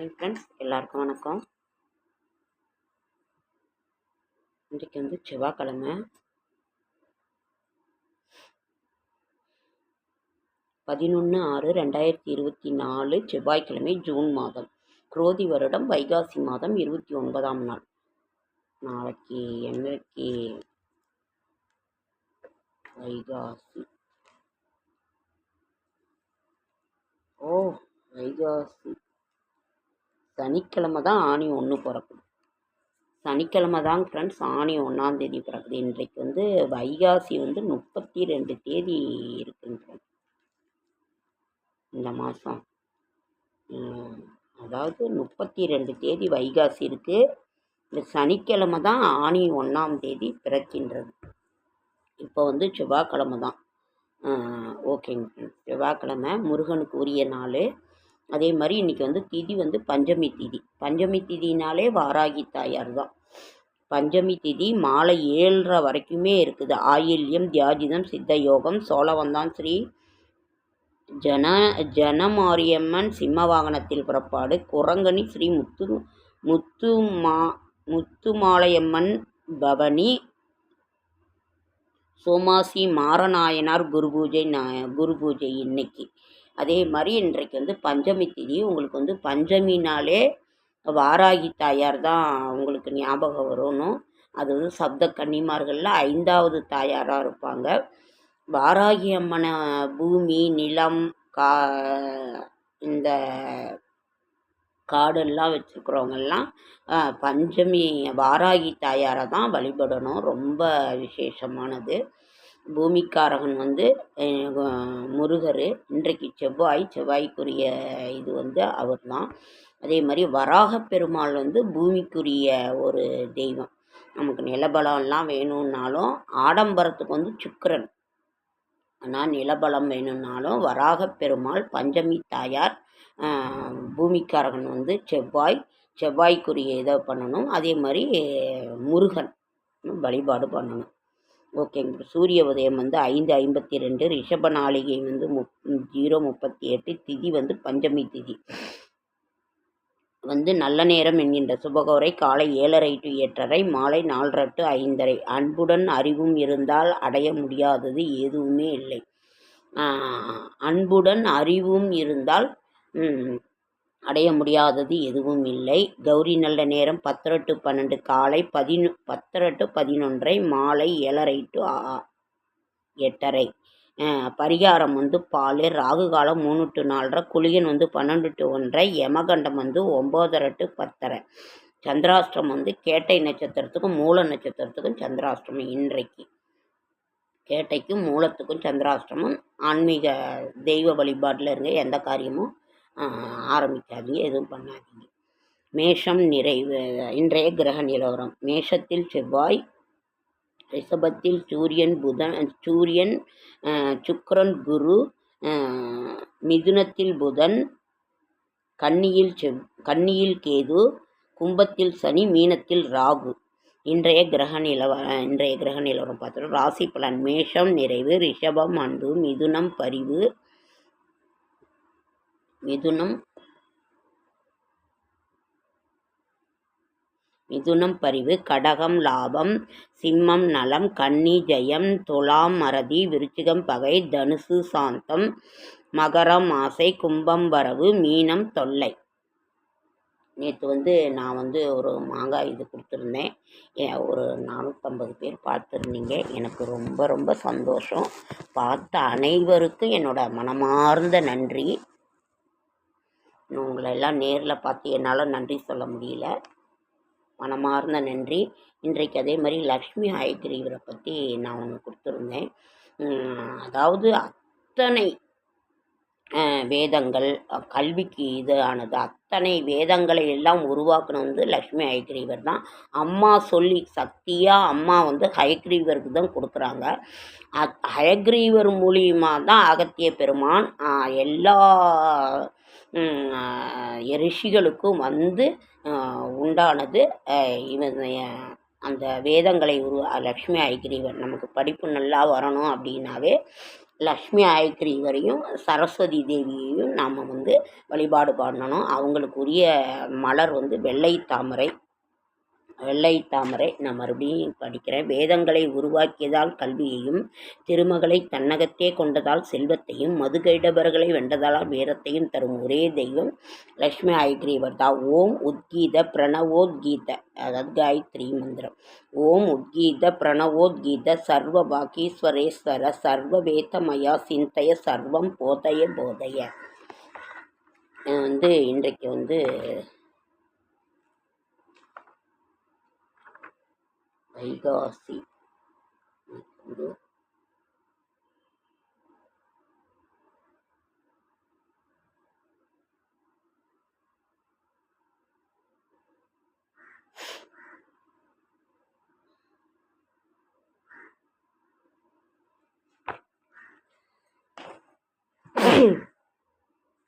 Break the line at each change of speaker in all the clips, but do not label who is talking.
Morning friends எல்லாருக்கும் வணக்கம். இன்றைக்கு வந்து செவ்வாய்க்கிழமை. பதினொன்று ஆறு ரெண்டாயிரத்தி இருபத்தி நாலு செவ்வாய்க்கிழமை ஜூன் மாதம். குரோதி வருடம் வைகாசி மாதம் இருபத்தி ஒன்பதாம் நாள். நாளைக்கு என்னைக்கு? வைகாசி. ஓ வைகாசி. சனிக்கிழமை தான் ஆணி ஒன்று பிறக்குது சனிக்கிழமை தாங்க ஃப்ரெண்ட்ஸ் ஆணி ஒன்றாந்தேதி பிறக்குது. இன்றைக்கு வந்து வைகாசி வந்து முப்பத்தி ரெண்டு தேதி இருக்குங்க இந்த மாதம் அதாவது முப்பத்தி ரெண்டு தேதி வைகாசி இருக்குது இந்த சனிக்கிழமை தான் ஆணி ஒன்றாம் தேதி பிறக்கின்றது. இப்போ வந்து செவ்வாய்க்கிழமை தான். ஓகேங்க ஃப்ரெண்ட்ஸ் செவ்வாய்க்கிழமை முருகனுக்கு உரிய நாள். அதே மாதிரி இன்றைக்கி வந்து திதி வந்து பஞ்சமி திதி. பஞ்சமி திதினாலே வாராகி தாயார் தான். பஞ்சமி திதி மாலை ஏழரை வரைக்குமே இருக்குது. ஆயில்யம் தியாஜிதம் சித்த யோகம் சோழவந்தான் ஸ்ரீ ஜன ஜனமாரியம்மன் சிம்ம வாகனத்தில் புறப்பாடு குரங்கணி ஸ்ரீ முத்து முத்துமா முத்துமாலையம்மன் பவனி சோமாசி மாரநாயனார் குரு பூஜை குரு பூஜை இன்னைக்கு. அதே மாதிரி இன்றைக்கு வந்து பஞ்சமி திதி. உங்களுக்கு வந்து பஞ்சமினாலே வாராகி தாயார் தான் உங்களுக்கு ஞாபகம் வரணும். அது வந்து சப்த கன்னிமார்களில் ஐந்தாவது தாயாராக இருப்பாங்க. வாராகி அம்மனை பூமி நிலம் கா இந்த காடெல்லாம் வச்சுருக்கிறவங்கெல்லாம் பஞ்சமி வாராகி தாயாரை தான் வழிபடணும். ரொம்ப விசேஷமானது. பூமிக்காரகன் வந்து முருகர் இன்றைக்கு செவ்வாய் செவ்வாய்க்குரிய இது வந்து அவர் தான் அதே மாதிரி வராக பெருமாள் வந்து பூமிக்குரிய ஒரு தெய்வம். நமக்கு நிலபலம்லாம் வேணும்னாலும் ஆடம்பரத்துக்கு வந்து சுக்கரன். ஆனால் நிலபலம் வேணும்னாலும் வராக பெருமாள் பஞ்சமி தாயார் பூமிக்காரகன் வந்து செவ்வாய் செவ்வாய்க்குரிய இதை பண்ணணும். அதே மாதிரி முருகன் வழிபாடு பண்ணணும். ஓகேங்க சூரிய உதயம் வந்து ஐந்து ஐம்பத்தி ரெண்டு ரிஷப நாளிகை வந்து முப் ஜீரோ முப்பத்தி எட்டு திதி வந்து பஞ்சமி திதி. வந்து நல்ல நேரம் என்கின்ற சுபகோரை காலை ஏழரை டு எட்டரை மாலை நாலரை டு ஐந்தரை. அன்புடன் அறிவும் இருந்தால் அடைய முடியாதது எதுவுமே இல்லை. அன்புடன் அறிவும் இருந்தால் அடைய முடியாதது எதுவும் இல்லை. கௌரி நல்ல நேரம் பத்தரை டு பன்னெண்டு காலை பதினொ பத்தரை டு பதினொன்றை மாலை ஏழரை டு எட்டரை. பரிகாரம் வந்து பால் ராகு காலம் மூணு டு நாலரை குளியன் வந்து பன்னெண்டு டு ஒன்றரை யமகண்டம் வந்து ஒம்போதரை டு பத்தரை. சந்திராஷ்டிரம் வந்து கேட்டை நட்சத்திரத்துக்கும் மூல நட்சத்திரத்துக்கும் சந்திராஷ்டிரமம் இன்றைக்கு. கேட்டைக்கும் மூலத்துக்கும் சந்திராஷ்டிரமம் ஆன்மீக தெய்வ வழிபாட்டில் இருங்க எந்த காரியமும் ஆரம்பிக்காதீங்க எதுவும் பண்ணாதீங்க. மேஷம் நிறைவு இன்றைய கிரக நிலவரம். மேஷத்தில் செவ்வாய் ரிஷபத்தில் சூரியன் புதன் சூரியன் சுக்கரன் குரு மிதுனத்தில் புதன் கன்னியில் செவ் கன்னியில் கேது கும்பத்தில் சனி மீனத்தில் ராகு. இன்றைய கிரக நிலவ இன்றைய கிரக நிலவரம் பார்த்தோம் ராசி பலன் மேஷம் நிறைவு ரிஷபம் அன்பு மிதுனம் பரிவு மிதுனம் மிதுனம் பரிவு கடகம் லாபம் சிம்மம் நலம் கன்னி ஜெயம் துலாம் மறதி விருச்சிகம் பகை தனுசு சாந்தம் மகரம் ஆசை கும்பம் வரவு மீனம் தொல்லை. நேற்று வந்து நான் வந்து ஒரு மாங்காய் இது கொடுத்துருந்தேன். ஒரு நானூற்றம்பது பேர் பார்த்துருந்தீங்க. எனக்கு ரொம்ப ரொம்ப சந்தோஷம். பார்த்த அனைவருக்கும் என்னோட மனமார்ந்த நன்றி. உங்களை எல்லாம் நேரில் பார்த்து என்னால் நன்றி சொல்ல முடியல. மனமார்ந்த நன்றி. இன்றைக்கு அதே மாதிரி லக்ஷ்மி ஹயக்ரீவரை பற்றி நான் ஒன்று கொடுத்துருந்தேன். அதாவது அத்தனை வேதங்கள் கல்விக்கு இது ஆனது அத்தனை வேதங்களை எல்லாம் உருவாக்குன வந்து லக்ஷ்மி ஹயக்ரீவர் தான். அம்மா சொல்லி சக்தியாக அம்மா வந்து ஹயக்ரீவருக்கு தான் கொடுக்குறாங்க. அத் ஹயக்ரீவர் மூலியமாக தான் அகத்திய பெருமான் எல்லா ரிஷிகளுக்கும் வந்து உண்டானது இவன் அந்த வேதங்களை உருவா லக்ஷ்மி ஐக்கிரீவர் நமக்கு படிப்பு நல்லா வரணும் அப்படின்னாவே லக்ஷ்மி ஆயக்கிரீவரையும் சரஸ்வதி தேவியையும் நாம் வந்து வழிபாடு பண்ணணும். அவங்களுக்குரிய மலர் வந்து வெள்ளை தாமரை. வெள்ளை தாமரை நான் மறுபடியும் படிக்கிறேன். வேதங்களை உருவாக்கியதால் கல்வியையும் திருமகளை தன்னகத்தே கொண்டதால் செல்வத்தையும் மதுகைடபர்களை வென்றதால் வீரத்தையும் தரும் ஒரே தெய்வம் லக்ஷ்மி ஆயக்ரீவர் தான் ஓம் உத்கீத பிரணவோத்கீத அதாவது காயத்ரி மந்திரம். ஓம் உத்கீத பிரணவோத்கீத சர்வ பாகீஸ்வரேஸ்வர சர்வ வேதமயா சிந்தய சர்வம் போதய போதய. வந்து இன்றைக்கு வந்து வைகாசி வந்து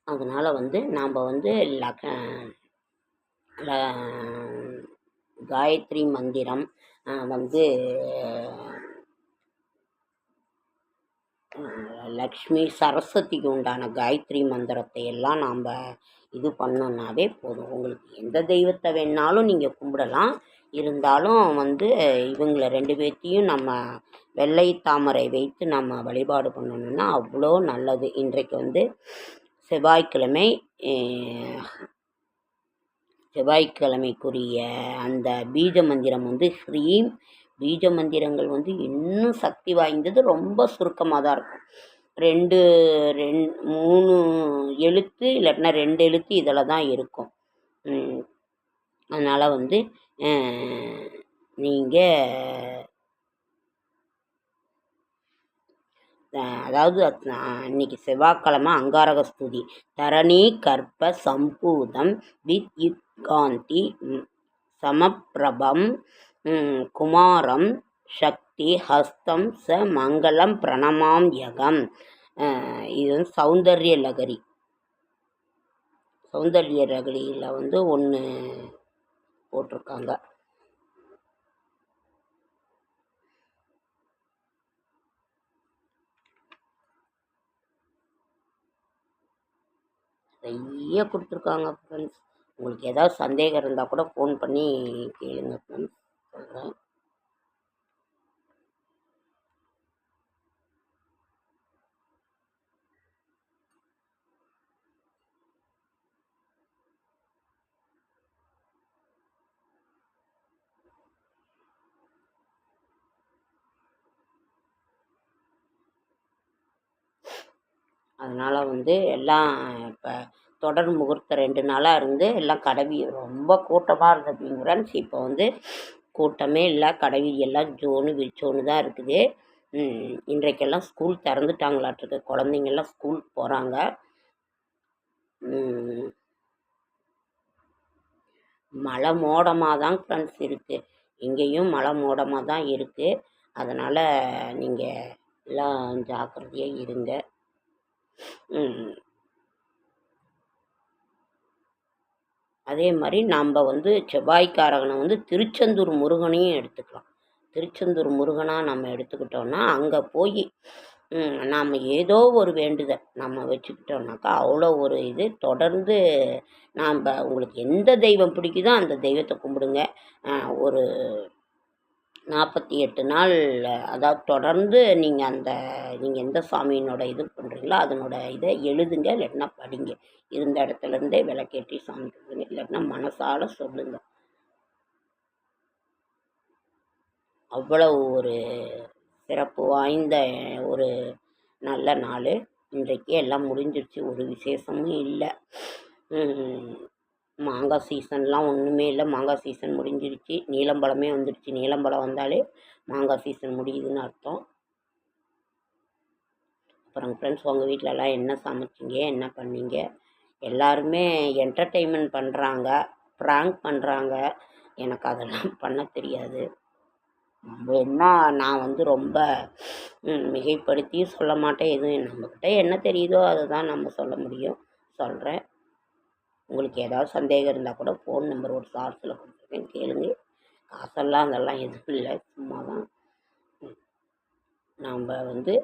அதனால் வந்து நாம் வந்து லக காயத்ரி மந்திரம் வந்து லக்ஷ்மி சரஸ்வதிக்கு உண்டான காயத்ரி மந்திரத்தை எல்லாம் நாம் இது பண்ணோன்னாவே போதும். உங்களுக்கு எந்த தெய்வத்தை வேணாலும் நீங்கள் கும்பிடலாம். இருந்தாலும் வந்து இவங்கள ரெண்டு பேர்த்தையும் நம்ம வெள்ளை தாமரை வைத்து நம்ம வழிபாடு பண்ணணுன்னா அவ்வளோ நல்லது. இன்றைக்கு வந்து செவ்வாய்க்கிழமை செவ்வாய்க்கிழமைக்குரிய அந்த பீஜ மந்திரம் வந்து ஸ்ரீம் பீஜ மந்திரங்கள் வந்து இன்னும் சக்தி வாய்ந்தது ரொம்ப சுருக்கமாக தான் இருக்கும். ரெண்டு ரெண் மூணு எழுத்து இல்லாட்டினா ரெண்டு எழுத்து இதில் தான் இருக்கும். அதனால் வந்து நீங்கள் அதாவது இன்னைக்கு செவ்வாய்க்கிழமை அங்காரக ஸ்துதி. தரணி கற்ப சம்பூதம் வித் யுத்காந்தி சமப்பிரபம் குமாரம் சக்தி ஹஸ்தம் ச மங்களம் பிரணமாம் யகம். இது வந்து சௌந்தர்ய லகரி. சௌந்தர்ய லகரியில் வந்து ஒன்று போட்டிருக்காங்க. நிறைய கொடுத்துருக்காங்க ஃப்ரெண்ட்ஸ் உங்களுக்கு ஏதாவது சந்தேகம் இருந்தால் கூட ஃபோன் பண்ணி கேளுங்க ஃப்ரெண்ட்ஸ் சொல்கிறேன் அதனால் வந்து எல்லாம் இப்போ தொடர் முகூர்த்தம் ரெண்டு நாளாக இருந்து எல்லாம் கடவி ரொம்ப கூட்டமாக இருந்தது ஃப்ரெண்ட்ஸ் இப்போ வந்து கூட்டமே இல்லை கடவி எல்லாம் ஜோனு விரிச்சோன்னு தான் இருக்குது. இன்றைக்கெல்லாம் ஸ்கூல் திறந்துட்டாங்களாட்ருக்கு. குழந்தைங்கள்லாம் ஸ்கூல் போகிறாங்க மழை மோடமாக தான் ஃப்ரெண்ட்ஸ் இருக்குது இங்கேயும் மழை மோடமாக தான் இருக்குது அதனால் நீங்கள் எல்லாம் ஜாக்கிரதையாக இருங்க. அதே மாதிரி நாம் வந்து செவ்வாய்க்காரகனை வந்து திருச்செந்தூர் முருகனையும் எடுத்துக்கலாம். திருச்செந்தூர் முருகனாக நம்ம எடுத்துக்கிட்டோன்னா அங்கே போய் நாம் ஏதோ ஒரு வேண்டுதல் நம்ம வச்சுக்கிட்டோம்னாக்கா அவ்வளோ ஒரு இது தொடர்ந்து நாம் உங்களுக்கு எந்த தெய்வம் பிடிக்குதோ அந்த தெய்வத்தை கும்பிடுங்க. ஒரு நாற்பத்தி எட்டு நாள் அதாவது தொடர்ந்து நீங்கள் அந்த நீங்கள் எந்த சாமியினோட இது பண்ணுறீங்களோ அதனோட இதை எழுதுங்க இல்லைன்னா படிங்க. இருந்த இடத்துலேருந்தே விளக்கேற்றி சாமி கும்பிடுங்க இல்லைன்னா மனசால் சொல்லுங்கள் அவ்வளவு ஒரு சிறப்பு வாய்ந்த ஒரு நல்ல நாள். இன்றைக்கு எல்லாம் முடிஞ்சிருச்சு ஒரு விசேஷமும் இல்லை. மாங்காய் சீசன்லாம் ஒன்றுமே இல்லை. மாங்காய் சீசன் முடிஞ்சிருச்சு. நீலம்பழமே வந்துடுச்சு நீலம்பழம் வந்தாலே மாங்காய் சீசன் முடியுதுன்னு அர்த்தம். அப்புறம் ஃப்ரெண்ட்ஸ் உங்கள் வீட்டிலலாம் என்ன சமைச்சிங்க? என்ன பண்ணீங்க? எல்லாருமே என்டர்டெயின்மெண்ட் பண்ணுறாங்க ப்ராங்க் பண்ணுறாங்க எனக்கு அதெல்லாம் பண்ண தெரியாது. என்ன நான் வந்து ரொம்ப மிகைப்படுத்தியும் சொல்ல மாட்டேன். எதுவும் நம்மக்கிட்ட என்ன தெரியுதோ அதை தான் நம்ம சொல்ல முடியும். சொல்கிறேன் உங்களுக்கு ஏதாவது சந்தேகம் இருந்தால் கூட ஃபோன் நம்பர் ஒரு சார்ஸில் கொடுத்துருக்கேன் கேளுங்க. காசெல்லாம் அதெல்லாம் எதுவும் இல்லை சும்மா தான் நாம் வந்து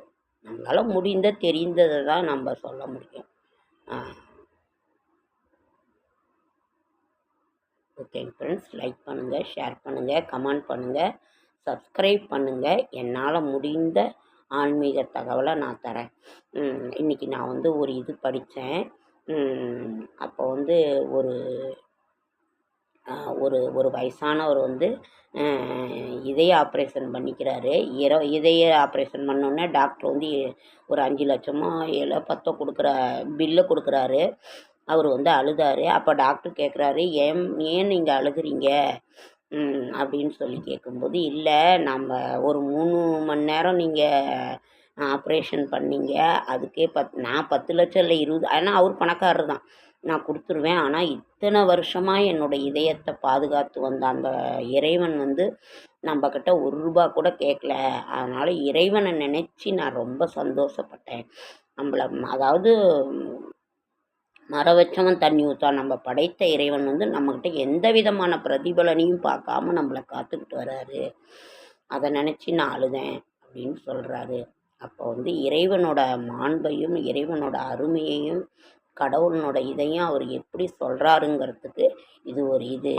நம்மளால் முடிந்த தெரிந்ததை தான் நம்ம சொல்ல முடியும். ஓகேங்க ஃப்ரெண்ட்ஸ் லைக் பண்ணுங்கள் ஷேர் பண்ணுங்கள் கமெண்ட் பண்ணுங்கள் சப்ஸ்கிரைப் பண்ணுங்கள் என்னால் முடிந்த ஆன்மீக தகவலை நான் தரேன். இன்றைக்கி நான் வந்து ஒரு இது படித்தேன் அப்போ வந்து ஒரு ஒரு ஒரு வயசானவர் வந்து இதய ஆப்ரேஷன் பண்ணிக்கிறாரு. இர இதய ஆப்ரேஷன் பண்ணோன்னே டாக்டர் வந்து ஒரு அஞ்சு லட்சமோ ஏழோ பத்தோ கொடுக்குற பில்லு கொடுக்குறாரு. அவர் வந்து அழுதாரு. அப்போ டாக்டர் கேட்குறாரு ஏன் ஏன் நீங்கள் அழுகுறீங்க? அப்படின்னு சொல்லி கேட்கும்போது இல்லை நம்ம ஒரு மூணு மணி நேரம் நீங்கள் ஆப்ரேஷன் பண்ணிங்க. அதுக்கே பத் நான் பத்து லட்சம் இல்லை இருபது ஆனால் அவர் பணக்காரர் தான். நான் கொடுத்துருவேன். ஆனால் இத்தனை வருஷமாக என்னோடய இதயத்தை பாதுகாத்து வந்த அந்த இறைவன் வந்து நம்மக்கிட்ட ஒரு ரூபா கூட கேட்கல அதனால் இறைவனை நினச்சி நான் ரொம்ப சந்தோஷப்பட்டேன். நம்மளை அதாவது மர வச்சவன் தண்ணி ஊற்றா நம்ம படைத்த இறைவன் வந்து நம்மக்கிட்ட எந்த விதமான பிரதிபலனையும் பார்க்காம நம்மளை காத்துக்கிட்டு வராரு. அதை நினச்சி நான் அழுதேன் அப்படின்னு சொல்கிறாரு அப்போ வந்து இறைவனோட மாண்பையும் இறைவனோட அருமையையும் கடவுளனோட இதையும் அவர் எப்படி சொல்கிறாருங்கிறதுக்கு இது ஒரு இது.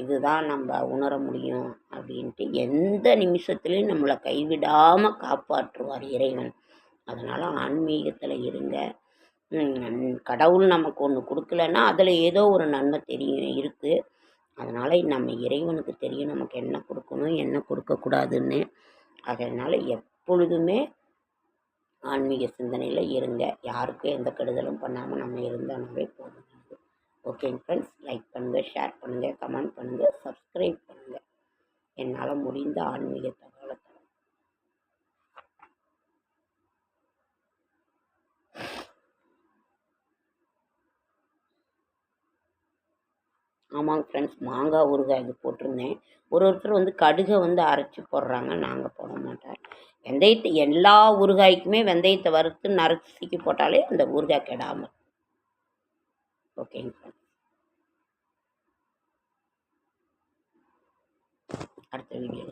இதுதான் நம்ம உணர முடியும் அப்படின்ட்டு எந்த நிமிஷத்துலேயும் நம்மளை கைவிடாமல் காப்பாற்றுவார் இறைவன். அதனால் ஆன்மீகத்தில் இருங்க. கடவுள் நமக்கு ஒன்று கொடுக்கலன்னா அதில் ஏதோ ஒரு நன்மை தெரியும் இருக்குது அதனால் நம்ம இறைவனுக்கு தெரியும் நமக்கு என்ன கொடுக்கணும் என்ன கொடுக்கக்கூடாதுன்னு. அதனால் எப் எப்பொழுதுமே ஆன்மீக சிந்தனையில் இருங்க. யாருக்கும் எந்த கெடுதலும் பண்ணாமல் நம்ம இருந்தோம்னாவே போதும் ஓகேங்க ஃப்ரெண்ட்ஸ் லைக் பண்ணுங்கள் ஷேர் பண்ணுங்கள் கமெண்ட் பண்ணுங்கள் சப்ஸ்கிரைப் பண்ணுங்கள் என்னால் முடிந்த ஆன்மீக தகவலை தரேன். ஆமாங்க ஃப்ரெண்ட்ஸ் மாங்காய் ஊறுகாய் இது போட்டிருந்தேன். ஒரு ஒருத்தர் வந்து கடுகை வந்து அரைச்சி போடுறாங்க. நாங்கள் போட மாட்டோம். வெந்தயத்தை எல்லா ஊறுகாய்க்குமே வெந்தயத்தை வறுத்து நறுக்கி போட்டாலே அந்த ஊறுகாய் கெடாமல் ஓகேங்க அடுத்த வீடியோ